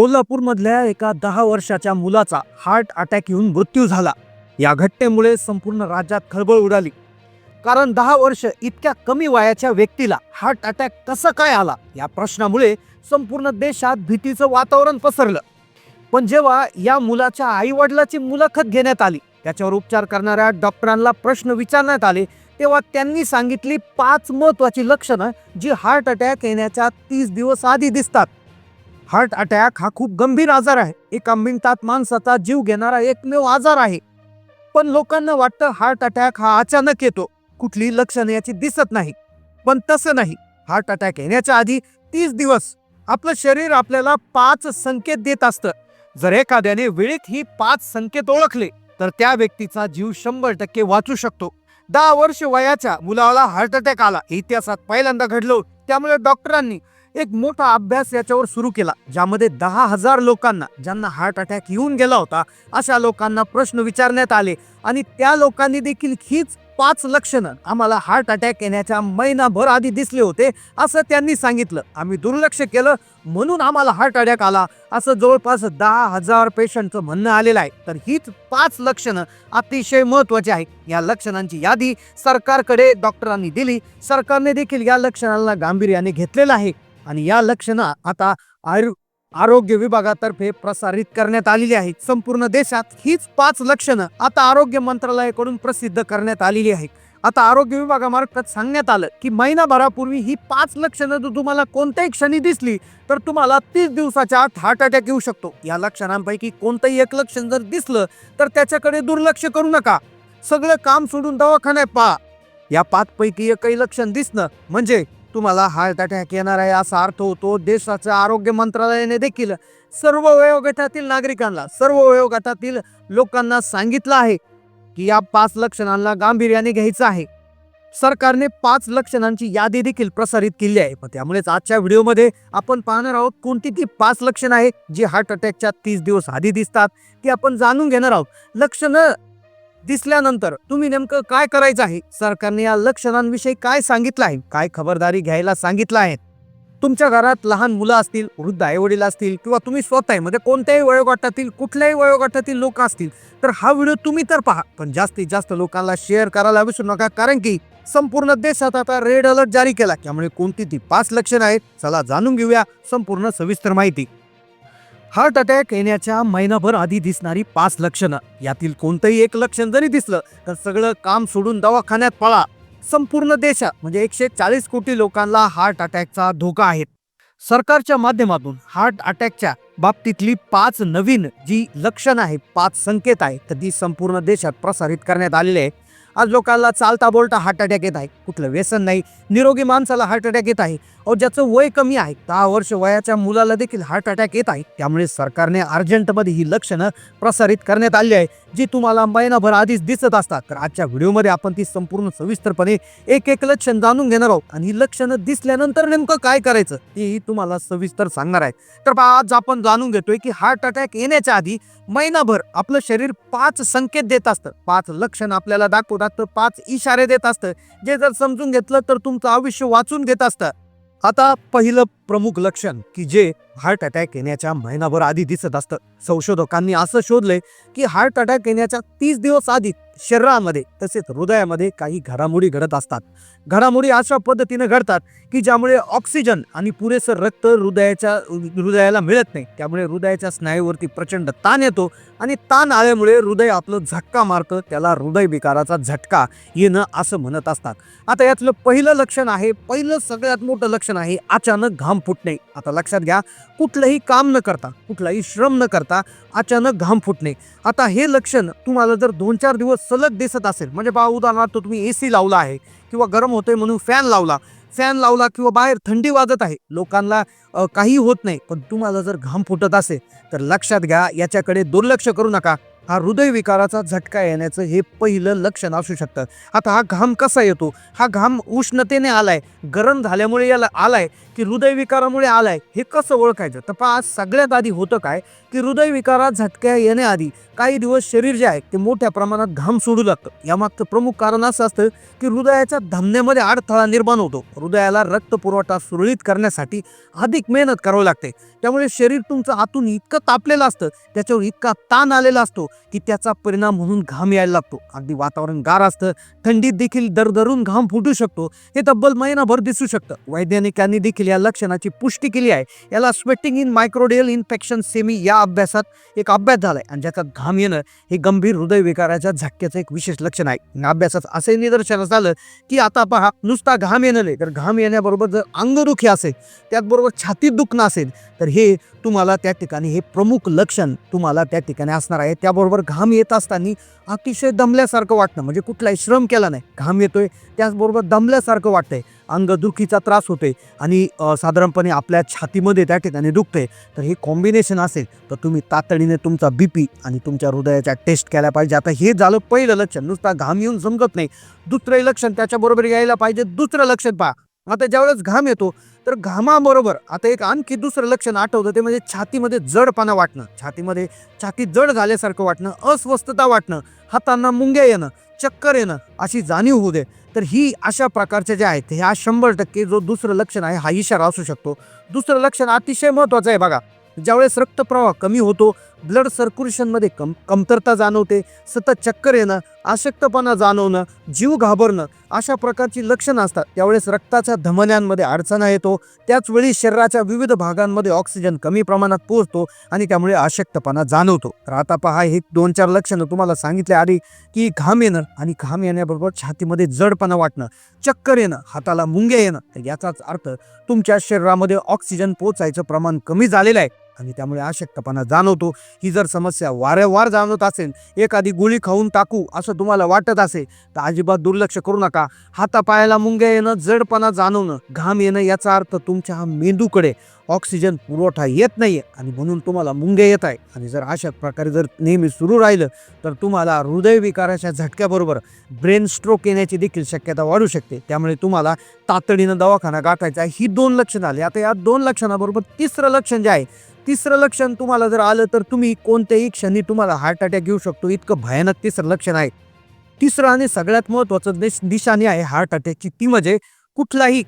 कोल्हापूरमधल्या एका दहा वर्षाच्या मुलाचा हार्ट अटॅक येऊन मृत्यू झाला. या घटनेमुळे संपूर्ण राज्यात खळबळ उडाली. कारण दहा वर्ष इतक्या कमी वयाच्या व्यक्तीला हार्ट अटॅक कसं काय आला? या प्रश्नामुळे संपूर्ण देशात भीतीचं वातावरण पसरलं. पण जेव्हा या मुलाच्या आई वडिलाची मुलाखत घेण्यात आली त्याच्यावर उपचार करणाऱ्या डॉक्टरांना प्रश्न विचारण्यात आले तेव्हा त्यांनी सांगितली पाच महत्वाची लक्षणं जी हार्ट अटॅक येण्याच्या तीस दिवस आधी दिसतात. हार्ट अटॅक हा खूप गंभीर आजार आहे. एका मिनिटात माणसाचा जीव घेणारा एकमेव आजार आहे. पण लोकांना वाटतं हार्ट अटॅक हा अचानक येतो. कुठली लक्षणं याची दिसत नाही. पण तसं नाही. हार्ट अटॅक येण्याच्या आधी तीस दिवस आपलं शरीर आपल्याला पाच संकेत देत असतं. जर एखाद्याने वेळेत ही पाच संकेत ओळखले तर त्या व्यक्तीचा जीव शंभर टक्के वाचू शकतो. दहा वर्ष वयाच्या मुलाला हार्ट अटॅक आला. इतिहासात पहिल्यांदा घडलो त्यामुळे डॉक्टरांनी एक मोठा अभ्यास याच्यावर सुरू केला ज्यामध्ये दहा हजार लोकांना ज्यांना हार्ट अटॅक येऊन गेला होता अशा लोकांना प्रश्न विचारण्यात आले आणि त्या लोकांनी देखील हीच पाच लक्षणं आम्हाला हार्ट अटॅक येण्याच्या महिनाभर आधी दिसले होते असं त्यांनी सांगितलं. आम्ही दुर्लक्ष केलं म्हणून आम्हाला हार्ट अटॅक आला असं जवळपास दहा हजार पेशंटचं म्हणणं आलेलं आहे. तर हीच पाच लक्षणं अतिशय महत्वाची आहे या लक्षणांची यादी सरकारकडे डॉक्टरांनी दिली. सरकारने देखील या लक्षणांना गांभीर्याने घेतलेलं आहे. आणि या लक्षणं आता आयु आरोग्य विभागातर्फे प्रसारित करण्यात आलेली आहेत. संपूर्ण देशात हीच पाच लक्षणं आता आरोग्य मंत्रालयाकडून प्रसिद्ध करण्यात आलेली आहेत. आता आरोग्य विभागामार्फत सांगण्यात आलं की महिनाभरापूर्वी ही पाच लक्षणं जर तुम्हाला कोणत्याही क्षणी दिसली तर तुम्हाला तीस दिवसाच्या आत हार्ट अटॅक येऊ शकतो. या लक्षणांपैकी कोणतंही एक लक्षण जर दिसलं तर त्याच्याकडे दुर्लक्ष करू नका. सगळं काम सोडून दवाखान्यात पहा. या पाचपैकी एकही लक्षण दिसणं म्हणजे तुम्हाला हार्ट अटॅक येणार आहे असा अर्थ होतो. देशाचं आरोग्य मंत्रालयाने देखील सर्व वयोगटातील नागरिकांना सर्व वयोगटातील लोकांना सांगितलं आहे की या पाच लक्षणांना गांभीर्याने घ्यायचं आहे. सरकारने पाच लक्षणांची यादी देखील प्रसारित केली आहे. मग त्यामुळेच आजच्या व्हिडिओमध्ये आपण पाहणार आहोत कोणती ती पाच लक्षणं आहे जी हार्ट अटॅकच्या तीस दिवस आधी दिसतात ती आपण जाणून घेणार आहोत. लक्षणं दिसल्यानंतर तुम्ही नेमकं काय करायचं आहे? सरकारने या लक्षणांविषयी काय सांगितलं आहे? काय खबरदारी घ्यायला सांगितलं आहे? तुमच्या घरात लहान मुलं असतील वृद्ध आईवडील असतील किंवा तुम्ही स्वतः म्हणजे कोणत्याही वयोगटातील कुठल्याही वयोगटातील लोक असतील तर हा व्हिडिओ तुम्ही तर पहा. पण जास्तीत जास्त लोकांना शेअर करायला विसरू नका कारण की संपूर्ण देशात आता रेड अलर्ट जारी केला. त्यामुळे कोणती ती पाच लक्षणं आहेत चला जाणून घेऊया संपूर्ण सविस्तर माहिती. हार्ट अटॅक येण्याच्या महिनाभर आधी दिसणारी पाच लक्षणं. यातील कोणतंही एक लक्षण जरी दिसलं तर सगळं काम सोडून दवाखान्यात पळा. संपूर्ण देशात म्हणजे एकशे चाळीस कोटी लोकांना हार्ट अटॅकचा धोका आहे. सरकारच्या माध्यमातून हार्ट अटॅकच्या बाबतीतली पाच नवीन जी लक्षणं आहेत पाच संकेत आहेत तर ती संपूर्ण देशात प्रसारित करण्यात आलेले आहे. आज लोकांना चालता बोलता हार्ट अटॅक येत आहे. कुठलं व्यसन नाही. निरोगी माणसाला हार्ट अटॅक येत आहे. अहो ज्याचं वय कमी आहे दहा वर्ष वयाच्या मुलाला देखील हार्ट अटॅक येत आहे. त्यामुळे सरकारने अर्जंटमध्ये ही लक्षणं प्रसारित करण्यात आली आहे. जी तुम्हाला महिनाभर आधीच दिसत असतात. तर आजच्या व्हिडिओमध्ये आपण ती संपूर्ण सविस्तरपणे एक एक लक्षण जाणून घेणार आहोत. आणि ही लक्षणं दिसल्यानंतर नेमकं काय करायचं तेही तुम्हाला सविस्तर सांगणार आहे. तर आज आपण जाणून घेतोय की हार्ट अटॅक येण्याच्या आधी महिनाभर आपलं शरीर पाच संकेत देत असतं. पाच लक्षण आपल्याला दाखवतात तर पाच इशारे देत असतं. जे जर समजून घेतलं तर तुमचं आयुष्य वाचून घेत असतं. आता पहिलं प्रमुख लक्षण की जे हार्ट अटॅक येण्याच्या महिनाभर आधी दिसत असतं. संशोधकांनी असं शोधले की हार्ट अटॅक येण्याच्या तीस दिवस आधी शरीरामध्ये तसेच हृदयामध्ये काही घडामोडी घडत असतात. घडामोडी अशा पद्धतीने घडतात की ज्यामुळे ऑक्सिजन आणि पुरेसं रक्त हृदयाच्या हृदयाला मिळत नाही. त्यामुळे हृदयाच्या स्नायूवरती प्रचंड ताण येतो आणि ताण आल्यामुळे हृदय आपलं झटका मारतं त्याला हृदय विकाराचा झटका येणं असं म्हणत असतात. आता यातलं पहिलं लक्षण आहे पहिलं सगळ्यात मोठं लक्षण आहे अचानक घाम फुटणे. आता लक्षात घ्या कुठलंही काम न करता कुठलाही श्रम न करता अचानक घाम फुटणे. आता हे लक्षण तुम्हाला जर दोन चार दिवस सलग दिसत असेल. म्हणजे बा उदाहरणार्थ तुम्ही ए सी लावला आहे किंवा गरम होतोय म्हणून फॅन लावला. फॅन लावला किंवा बाहेर थंडी वाजत आहे. लोकांना काही होत नाही. पण तुम्हाला जर घाम फुटत असेल तर लक्षात घ्या याच्याकडे दुर्लक्ष करू नका. हा हृदयविकाराचा झटका येण्याचं हे पहिलं लक्षण असू शकतं. आता हा घाम कसा येतो? हा घाम उष्णतेने आलाय. गरम झाल्यामुळे याला आलाय की हृदयविकारामुळे आलाय? हे कसं ओळखायचं? तर पहा सगळ्यात आधी होतं काय? की हृदयविकारात झटक्या येण्याआधी काही दिवस शरीर जे आहे ते मोठ्या प्रमाणात घाम सोडू लागतं. यामागचं प्रमुख कारण असं असतं की हृदयाच्या धमन्यामध्ये अडथळा निर्माण होतो. हृदयाला रक्त पुरवठा सुरळीत करण्यासाठी अधिक मेहनत करावी लागते. त्यामुळे शरीर तुमचं आतून इतकं तापलेलं असतं त्याच्यावर इतका ताण आलेला असतो की त्याचा परिणाम म्हणून घाम यायला लागतो. अगदी वातावरण गार असतं थंडीत देखील दरदरून घाम फुटू शकतो. हे तब्बल महिनाभर दिसू शकतं. वैज्ञानिकांनी देखील या लक्षणाची पुष्टी केली आहे. याला स्वेटिंग इन मायक्रोडियल इन्फेक्शन सेमी या अभ्यासात एक अभ्यास झालाय आणि ज्याच्यात घाम येणं हे गंभीर हृदयविकाराच्या झटक्याचं एक विशेष लक्षण आहे. अभ्यासात असे निदर्शनास आलं की आता पहा नुसता घाम येणं नाही. तर घाम येण्याबरोबर जर अंगदुखी असेल त्याचबरोबर छातीत दुखणं असेल तर हे तुम्हाला त्या ठिकाणी हे प्रमुख लक्षण तुम्हाला त्या ठिकाणी असणार आहे. त्याबरोबर घाम येत असताना अतिशय दमल्यासारखं वाटणं म्हणजे कुठलाही श्रम केला नाही घाम येतोय त्याचबरोबर दमल्यासारखं वाटतंय अंगदुखीचा त्रास होतोय आणि साधारणपणे आपल्या छातीमध्ये त्या ठिकाणी दुखतंय. तर हे कॉम्बिनेशन असेल तर तुम्ही तातडीने तुमचा बी पी आणि तुमच्या हृदयाच्या टेस्ट केल्या पाहिजे. आता हे झालं पहिलं लक्षण नुसता घाम येऊन समजत नाही. दुसरंही लक्षण त्याच्याबरोबर यायला पाहिजे दुसरं लक्षण पहा. आता ज्यावेळेस घाम येतो तर घामाबरोबर आता एक आणखी दुसरं लक्षण आठवतं ते म्हणजे छातीमध्ये जडपणा वाटणं. छातीमध्ये छाती जड झाल्यासारखं वाटणं अस्वस्थता वाटणं हातांना मुंग्या येणं चक्कर येणं अशी जाणीव होऊ दे. तर ही अशा प्रकारचे जे आहेत ह्या शंभर टक्के जो दुसरं लक्षण आहे हा इशारा असू शकतो. दुसरं लक्षण अतिशय महत्त्वाचं आहे बघा. ज्यावेळेस रक्तप्रवाह कमी होतो ब्लड सर्क्युलेशनमध्ये कम कमतरता जाणवते सतत चक्कर येणं अशक्तपणा जाणवणं जीव घाबरणं अशा प्रकारची लक्षणं असतात. त्यावेळेस रक्ताच्या धमन्यांमध्ये अडचणा येतो त्याचवेळी शरीराच्या विविध भागांमध्ये ऑक्सिजन कमी प्रमाणात पोहोचतो आणि त्यामुळे अशक्तपणा जाणवतो. तर आता पहा हे दोन चार लक्षणं तुम्हाला सांगितले आधी की घाम येणं आणि घाम येण्याबरोबर छातीमध्ये जडपणा वाटणं चक्कर येणं हाताला मुंग्या येणं याचाच अर्थ तुमच्या शरीरामध्ये ऑक्सिजन पोचायचं प्रमाण कमी झालेलं आहे. आणि त्यामुळे अशक्तपणा जाणवतो. ही जर समस्या वारंवार जाणवत असेल एखादी गोळी खाऊन टाकू असं तुम्हाला वाटत असेल तर अजिबात दुर्लक्ष करू नका. हातापायाला मुंग्या येणं जडपणा जाणवणं घाम येणं याचा अर्थ तुमच्या हा मेंदूकडे ऑक्सिजन पुरवठा येत नाहीये आणि म्हणून तुम्हाला मुंग्या येत आहे. आणि जर अशा प्रकारे जर नेहमी सुरू राहिलं तर तुम्हाला हृदयविकाराच्या झटक्याबरोबर ब्रेन स्ट्रोक येण्याची देखील शक्यता वाढू शकते. त्यामुळे तुम्हाला तातडीनं दवाखाना गाठायचा आहे. ही दोन लक्षणं आली. आता या दोन लक्षणाबरोबर तिसरं लक्षण जे आहे तिसरं लक्षण तुम्हाला जर आलं तर तुम्ही कोणत्याही क्षणी तुम्हाला हार्ट अटॅक येऊ शकतो. इतकं भयानक तिसरं लक्षण आहे. तिसरं आणि सगळ्यात महत्त्वाचं दिश निशाणी आहे हार्ट अटॅकची. ती म्हणजे कुठलाही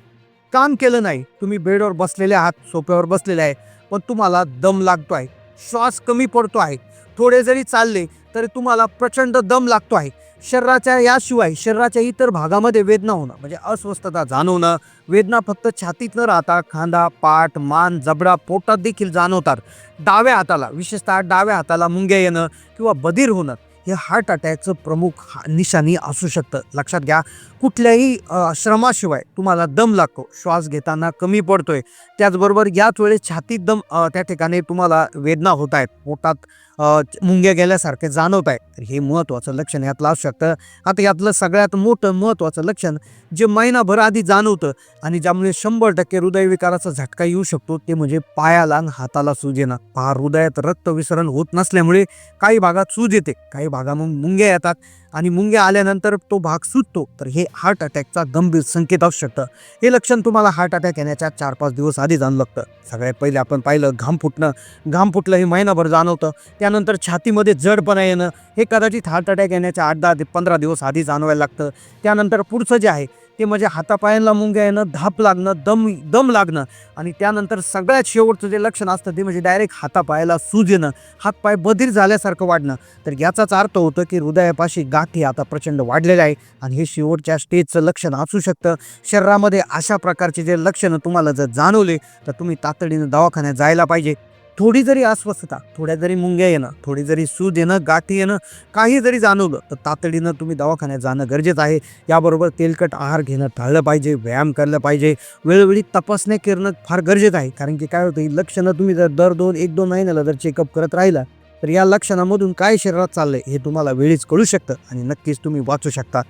काम केलं नाही. तुम्ही बेडवर बसलेले आहात सोप्यावर बसलेले आहे पण तुम्हाला दम लागतो आहे. श्वास कमी पडतो आहे. थोडे जरी चालले तरी तुम्हाला प्रचंड दम लागतो आहे. शरीराच्या याशिवाय शरीराच्या इतर भागामध्ये वेदना होणं म्हणजे अस्वस्थता जाणवणं वेदना फक्त छातीत न राहता खांदा पाठ मान जबडा पोटात देखील जाणवतात. डाव्या हाताला विशेषतः डाव्या हाताला मुंग्या येणं किंवा बधीर होणं हे हार्ट अटॅकचं प्रमुख हा- निशाणी असू शकतं. लक्षात घ्या कुठल्याही श्रमाशिवाय तुम्हाला दम लागतो. श्वास घेताना कमी पडतोय. त्याचबरोबर याच वेळेस छातीत दम त्या ठिकाणी तुम्हाला वेदना होत आहेत. पोटात मुंग्या गेल्यासारखे जाणवत आहे. तर हे महत्त्वाचं लक्षण यातलं असू शकतं. आता यातलं सगळ्यात मोठं महत्त्वाचं लक्षण जे महिनाभर आधी जाणवतं आणि ज्यामुळे शंभर टक्के हृदयविकाराचा झटका येऊ शकतो ते म्हणजे पायाला आणि हाताला सूज येणं. पहा हृदयात रक्त विसरण होत नसल्यामुळे काही भागात सूज येते. काही भागामध्ये मुंग्या येतात. आणि मुंग्या आल्यानंतर तो भाग सुटतो. तर हे हार्ट अटॅकचा गंभीर संकेत असू शकतं. हे लक्षण तुम्हाला हार्ट अटॅक येण्याच्या चार पाच दिवस आधी जाणं लागतं. सगळ्यात पहिले आपण पाहिलं घाम फुटणं. घाम फुटलं हे महिनाभर जाणवतं. त्यानंतर छातीमध्ये जडपणा येणं. हे कदाचित हार्ट अटॅक येण्याच्या आठ दहा पंधरा दिवस आधी जाणवायला लागतं. त्यानंतर पुढचं जे आहे ते म्हणजे हातापायांना मुंग्या येणं धाप लागणं दम दम लागणं आणि त्यानंतर सगळ्यात शेवटचं जे लक्षण असतं ते म्हणजे डायरेक्ट हातापायाला सूज येणं हातपाय बधीर झाल्यासारखं वाढणं. तर याचाच अर्थ होतं की हृदयापाशी गाठी आता प्रचंड वाढलेल्या आहे आणि हे शेवटच्या स्टेजचं लक्षण असू शकतं. शरीरामध्ये अशा प्रकारचे जे लक्षणं तुम्हाला जर जाणवले तर तुम्ही तातडीनं दवाखान्यात जायला पाहिजे. थोडी जरी अस्वस्थता थोड्या जरी मुंग्या येणं थोडी जरी सूज येणं गाठी येणं काही जरी जाणवलं तर तातडीनं तुम्ही दवाखान्यात जाणं गरजेचं आहे. याबरोबर तेलकट आहार घेणं टाळलं पाहिजे व्यायाम केलं पाहिजे. वेळोवेळी तपासण्या करणं फार गरजेचं आहे. कारण की काय होतं ही लक्षणं तुम्ही जर दर दोन एक दोन महिन्याला जर चेकअप करत राहिला तर या लक्षणामधून काय शरीरात चाललंय हे तुम्हाला वेळीच कळू शकतं आणि नक्कीच तुम्ही वाचू शकता.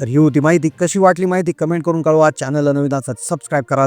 तर ही होती माहिती. कशी वाटली माहिती कमेंट करून कळवा. चॅनलला नवीन असतात सबस्क्राईब करा.